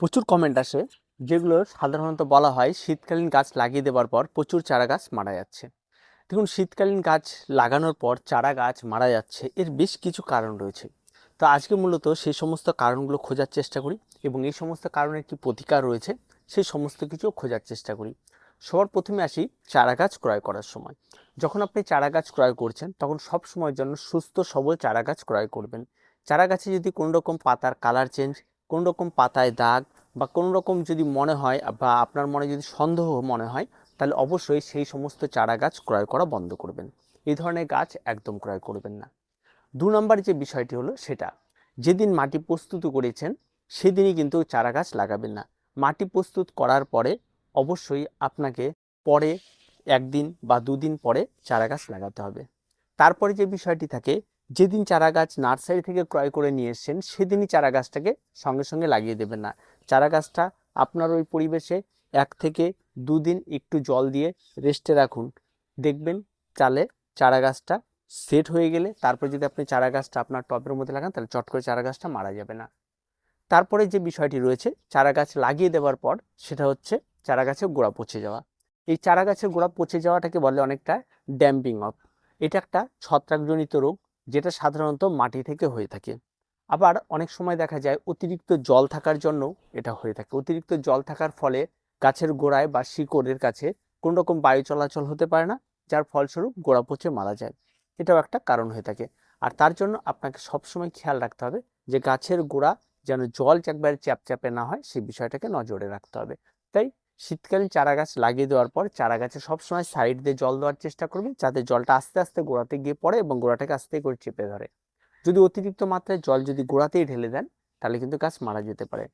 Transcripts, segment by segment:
প্রচুর কমেন্ট আসে, যেগুলো সাধারণত বলা হয় শীতকালীন গাছ লাগিয়ে দেওয়ার পর প্রচুর চারা গাছ মারা যাচ্ছে। দেখুন, শীতকালীন গাছ লাগানোর পর চারা গাছ মারা যাচ্ছে, এর বেশ কিছু কারণ রয়েছে। তো আজকে মূলত সেই সমস্ত কারণগুলো খোঁজার চেষ্টা করি এবং এই সমস্ত কারণের কি প্রতিকার রয়েছে, সেই সমস্ত কিছু খোঁজার চেষ্টা করি। সবার প্রথমে আসি চারা গাছ ক্রয় করার সময়। যখন আপনি চারা গাছ ক্রয় করছেন, তখন সব সময়ের জন্য সুস্থ সবল চারা গাছ ক্রয় করবেন। চারা গাছে যদি কোনো রকম পাতার কালার চেঞ্জ কোনো রকম পাতায় দাগ বা কোনো রকম যদি মনে হয় বা আপনার মনে যদি সন্দেহ মনে হয়, তাহলে অবশ্যই সেই সমস্ত চারা গাছ ক্রয় করা বন্ধ করবেন। এই ধরনের গাছ একদম ক্রয় করবেন না। দু নম্বর যে বিষয়টি হলো সেটা, যেদিন মাটি প্রস্তুত করেছেন, সেদিনই কিন্তু চারা গাছ লাগাবেন না। মাটি প্রস্তুত করার পরে অবশ্যই আপনাকে পরে একদিন বা দুদিন পরে চারা গাছ লাগাতে হবে। তারপরে যে বিষয়টি থাকে যেদিন চারা গাছ নার্সারি থেকে ক্রয় করে নিয়ে এসছেন, সেদিনই চারা গাছটাকে সঙ্গে সঙ্গে লাগিয়ে দেবেন না। চারা গাছটা আপনার ওই পরিবেশে এক থেকে দুদিন একটু জল দিয়ে রেস্টে রাখুন। দেখবেন চালে চারা গাছটা সেট হয়ে গেলে তারপর যদি আপনি চারা গাছটা আপনার টবের মধ্যে লাগান, তাহলে চট করে চারা গাছটা মারা যাবে না। তারপরে যে বিষয়টি রয়েছে চারা গাছ লাগিয়ে দেওয়ার পর সেটা হচ্ছে চারা গাছের গোড়া পচে যাওয়া। এই চারা গাছের গোড়া পচে যাওয়াটাকে বলে অনেকটা ড্যাম্পিং অফ এটা একটা ছত্রাকজনিত রোগ। যেটা সাধারণত মাটি থেকে হয়ে থাকে। আবার অনেক সময় দেখা যায় অতিরিক্ত জল থাকার জন্য এটা হয়ে থাকে। অতিরিক্ত জল থাকার ফলে গাছের গোড়ায় বা শিকড়ের কাছে কোনো রকম বায়ু চলাচল হতে পারে না, যার ফলস্বরূপ গোড়া পচে মারা যায়। এটাও একটা কারণ হয়ে থাকে। আর তার জন্য আপনাকে সবসময় খেয়াল রাখতে হবে যে গাছের গোড়া যেন জল একবারে চ্যাপচ্যাপে না হয় সেই বিষয়টাকে নজরে রাখতে হবে। তাই শীতকালীন চারা গাছ লাগিয়ে দেওয়ার পর চারা গাছে সবসময় সাইড দিয়ে জল দেওয়ার চেষ্টা করবেন, যাতে জলটা আস্তে আস্তে গোড়াতে গিয়ে পড়ে এবং গোড়াটাকে আস্তে করে চেপে ধরে। যদি অতিরিক্ত মাত্রায় জল যদি গোড়াতেই ঢেলে দেন, তাহলে কিন্তু গাছ মারা যেতে পারে।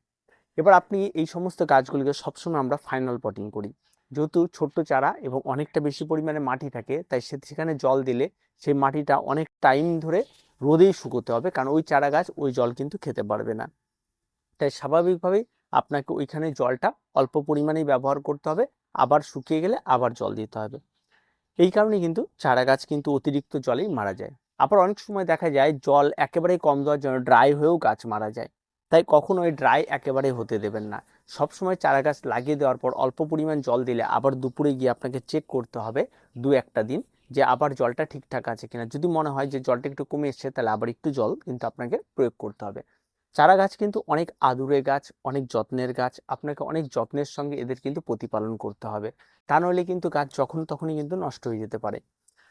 এবার আপনি এই সমস্ত গাছগুলিকে সবসময় আমরা ফাইনাল পটিং করি। যেহেতু ছোট্ট চারা এবং অনেকটা বেশি পরিমাণে মাটি থাকে, তাই সে- সেখানে জল দিলে সেই মাটিটা অনেক টাইম ধরে রোদেই শুকোতে হবে, কারণ ওই চারা গাছ ওই জল কিন্তু খেতে পারবে না। তাই স্বাভাবিকভাবেই আপনাকে ওইখানে জলটা অল্প পরিমাণেই ব্যবহার করতে হবে, আবার শুকিয়ে গেলে আবার জল দিতে হবে। এই কারণে কিন্তু চারা গাছ কিন্তু অতিরিক্ত জলেই মারা যায়। আবার অনেক সময় দেখা যায় জল একেবারেই কম দেওয়ার জন্য ড্রাই হয়েও গাছ মারা যায়। তাই কখনো ওই ড্রাই একেবারে হতে দেবেন না। সবসময় চারা গাছ লাগিয়ে দেওয়ার পর অল্প পরিমাণ জল দিলে আবার দুপুরে গিয়ে আপনাকে চেক করতে হবে দু একটা দিন যে আবার জলটা ঠিকঠাক আছে কিনা। যদি মনে হয় যে জলটা একটু কমে এসছে তাহলে আবার একটু জল কিন্তু আপনাকে প্রয়োগ করতে হবে। চারা গাছ কিন্তু অনেক আদুরে গাছ, অনেক যত্নের গাছ। আপনাকে অনেক যত্নের সঙ্গে এদের কিন্তু প্রতিপালন করতে হবে। তা নইলে কিন্তু গাছ যখন তখনই কিন্তু নষ্ট হয়ে যেতে পারে।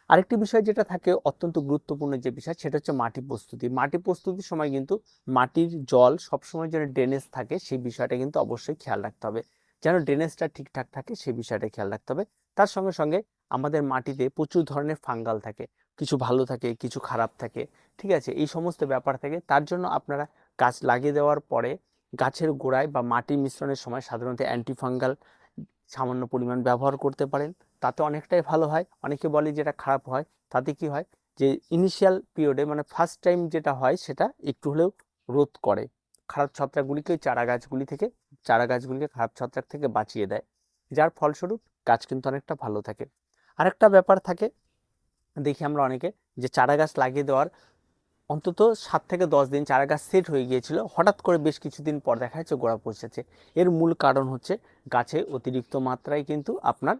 আরেকটি বিষয় যেটা থাকে, অত্যন্ত গুরুত্বপূর্ণ যে বিষয়, সেটা হচ্ছে মাটি প্রস্তুতি। মাটি প্রস্তুতির সময় কিন্তু মাটির জল সবসময় যেন ড্রেনেজ থাকে, সেই বিষয়টা কিন্তু অবশ্যই খেয়াল রাখতে হবে। যেন ড্রেনেজটা ঠিকঠাক থাকে, সেই বিষয়টা খেয়াল রাখতে হবে। তার সঙ্গে সঙ্গে আমাদের মাটিতে প্রচুর ধরনের ফাঙ্গাল থাকে। কিছু ভালো থাকে, কিছু খারাপ থাকে। ঠিক আছে? এই সমস্ত ব্যাপার থাকে। তার জন্য আপনারা গাছ লাগিয়ে দেওয়ার পরে গাছের গোড়ায় বা মাটির মিশ্রণের সময় সাধারণত অ্যান্টিফাঙ্গাল সামান্য পরিমাণ ব্যবহার করতে পারেন। তাতে অনেকটাই ভালো হয়। অনেকে বলে যেটা খারাপ হয়। তাতে কি হয়? যে ইনিশিয়াল পিরিয়ডে মানে ফার্স্ট টাইম যেটা হয় সেটা একটু হলেও রোধ করে। খারাপ ছত্রাকগুলিকে চারা গাছগুলি থেকে, চারা গাছগুলিকে খারাপ ছত্রাক থেকে বাঁচিয়ে দেয়। যার ফলস্বরূপ গাছ কিন্তু অনেকটা ভালো থাকে। আরেকটা ব্যাপার থাকে, দেখি আমরা অনেকে, যে চারা গাছ লাগিয়ে দেওয়ার অন্তত সাত থেকে দশ দিন চারা গাছ সেট হয়ে গিয়েছিল। হঠাৎ করে বেশ কিছুদিন পর দেখা যাচ্ছে গোড়া পৌঁছেছে। এর মূল কারণ হচ্ছে গাছে অতিরিক্ত মাত্রায় কিন্তু আপনার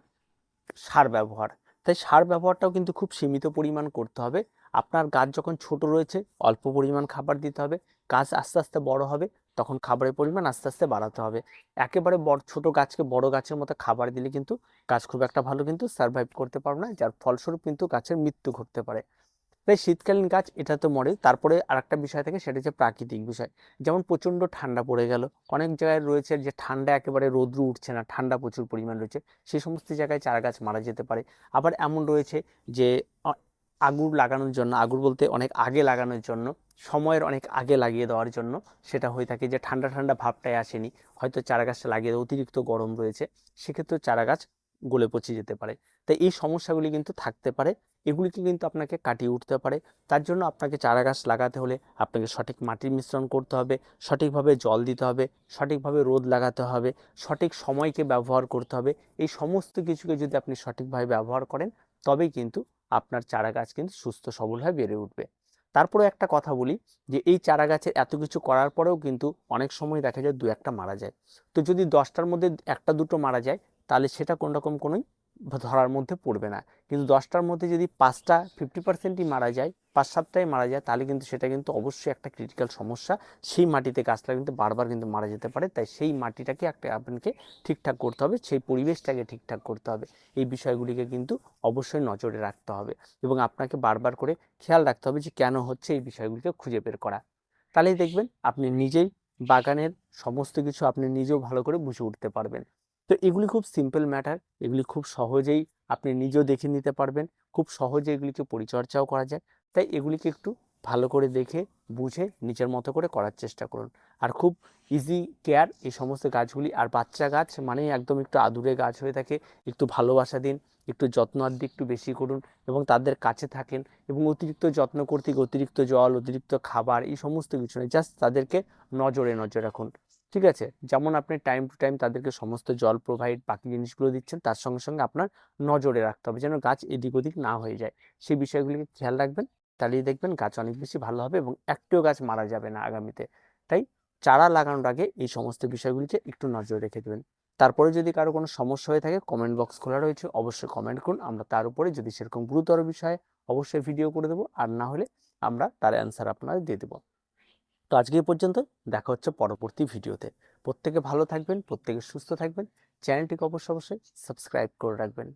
সার ব্যবহার। তাই সার ব্যবহারটাও কিন্তু খুব সীমিত পরিমাণ করতে হবে। আপনার গাছ যখন ছোট রয়েছে, অল্প পরিমাণ খাবার দিতে হবে। গাছ আস্তে আস্তে বড় হবে, তখন খাবারের পরিমাণ আস্তে আস্তে বাড়াতে হবে। একেবারে বড়, ছোট গাছকে বড় গাছের মতো খাবার দিলে কিন্তু গাছ খুব একটা ভালো কিন্তু সার্ভাইভ করতে পারবে না, যার ফলস্বরূপ কিন্তু গাছের মৃত্যু ঘটতে পারে। তাই শীতকালীন গাছ এটা তো মরে তারপরে আরেকটা বিষয় থাকে, সেটা হচ্ছে প্রাকৃতিক বিষয়। যেমন প্রচণ্ড ঠান্ডা পড়ে গেল। অনেক জায়গায় রয়েছে যে ঠান্ডা একেবারে রোদ্রু উঠছে না, ঠান্ডা প্রচুর পরিমাণ রয়েছে। সেই সমস্ত জায়গায় চারা গাছ মারা যেতে পারে। আবার এমন রয়েছে যে আগুর লাগানোর জন্য আগুর বলতে অনেক আগে লাগানোর জন্য, সময়ের অনেক আগে লাগিয়ে দেওয়ার জন্য সেটা হয়ে থাকে যে ঠান্ডা ঠান্ডা ভাবটাই আসেনি। হয়তো চারা গাছটা লাগিয়ে অতিরিক্ত গরম রয়েছে। সেক্ষেত্রে চারা গাছ গলে পচে যেতে পারে। তাই এই সমস্যাগুলি কিন্তু থাকতে পারে। এগুলিকে কিন্তু আপনাকে কাটিয়ে উঠতে পারে। তার জন্য আপনাকে চারা গাছ লাগাতে হলে আপনাকে সঠিক মাটির মিশ্রণ করতে হবে, সঠিকভাবে জল দিতে হবে, সঠিকভাবে রোদ লাগাতে হবে, সঠিক সময়কে ব্যবহার করতে হবে। এই সমস্ত কিছুকে যদি আপনি সঠিকভাবে ব্যবহার করেন, তবেই কিন্তু আপনার চারা গাছ কিন্তু সুস্থ সবল হয়ে বেড়ে উঠবে। তারপরে একটা কথা বলি যে, এই চারা গাছের এত কিছু করার পরেও কিন্তু অনেক সময় দেখা যায় দু একটা মারা যায়। তো যদি দশটার মধ্যে একটা দুটো মারা যায় তাহলে সেটা কোন রকম কোনোই ধরার মধ্যে পড়বে না। কিন্তু দশটার মধ্যে যদি পাঁচটা ফিফটি পার্সেন্টই মারা যায়, পাঁচ সাতটাই মারা যায়, তাহলে কিন্তু সেটা কিন্তু অবশ্যই একটা ক্রিটিক্যাল সমস্যা। সেই মাটিতে গাছটা কিন্তু বারবার কিন্তু মারা যেতে পারে, তাই সেই মাটিটাকে একটা আপনাকে ঠিকঠাক করতে হবে, সেই পরিবেশটাকে ঠিকঠাক করতে হবে। এই বিষয়গুলিকে কিন্তু অবশ্যই নজরে রাখতে হবে এবং আপনাকে বারবার করে খেয়াল রাখতে হবে যে কেন হচ্ছে এই বিষয়গুলিকে খুঁজে বের করা। তাহলেই দেখবেন আপনি নিজেই বাগানের সমস্ত কিছু আপনি নিজেও ভালো করে বুঝে উঠতে পারবেন। তো এগুলি খুব সিম্পল ম্যাটার এগুলি খুব সহজেই আপনি নিজেও দেখে নিতে পারবেন, খুব সহজে এগুলিকে পরিচর্যাও করা যায়। তাই এগুলিকে একটু ভালো করে দেখে, বুঝে, নিজের মতো করে করার চেষ্টা করুন। আর খুব ইজি কেয়ার এই সমস্ত গাছগুলি, আর বাচ্চা গাছ মানে একদম একটু আদুরে গাছ হয়ে থাকে, একটু ভালোবাসা দিন, একটু যত্ন আদি একটু বেশি করুন এবং তাদের কাছে থাকেন এবং অতিরিক্ত যত্ন করতে অতিরিক্ত জল, অতিরিক্ত খাবার এই সমস্ত কিছু নেই জাস্ট তাদেরকে নজরে, নজর রাখুন। ঠিক আছে? যেমন আপনি টাইম টু টাইম তাদেরকে সমস্ত জল প্রোভাইড বাকি জিনিসগুলো দিচ্ছেন, তার সঙ্গে সঙ্গে আপনার নজরে রাখতে হবে যেন গাছ এদিক ওদিক না হয়ে যায়। সেই বিষয়গুলিকে খেয়াল রাখবেন, তাহলেই দেখবেন গাছ অনেক বেশি ভালো হবে এবং একটিও গাছ মারা যাবে না আগামীতে। তাই চারা লাগানোর আগে এই সমস্ত বিষয়গুলিকে একটু নজর রেখে দেবেন। তারপরে যদি কারও কোনো সমস্যা হয়ে থাকে কমেন্ট বক্স খোলা রয়েছে, অবশ্যই কমেন্ট করুন। আমরা তার উপরে যদি সেরকম গুরুতর বিষয়ে অবশ্যই ভিডিও করে দেবো। আর না হলে আমরা তার অ্যান্সার আপনাদের দিয়ে দেবো। তো আজকে পর্যন্ত। দেখা হচ্ছে পরবর্তী ভিডিওতে। প্রত্যেকে ভালো থাকবেন, প্রত্যেকে সুস্থ থাকবেন। চ্যানেলটিকে অবশ্যই অবশ্যই সাবস্ক্রাইব করে রাখবেন।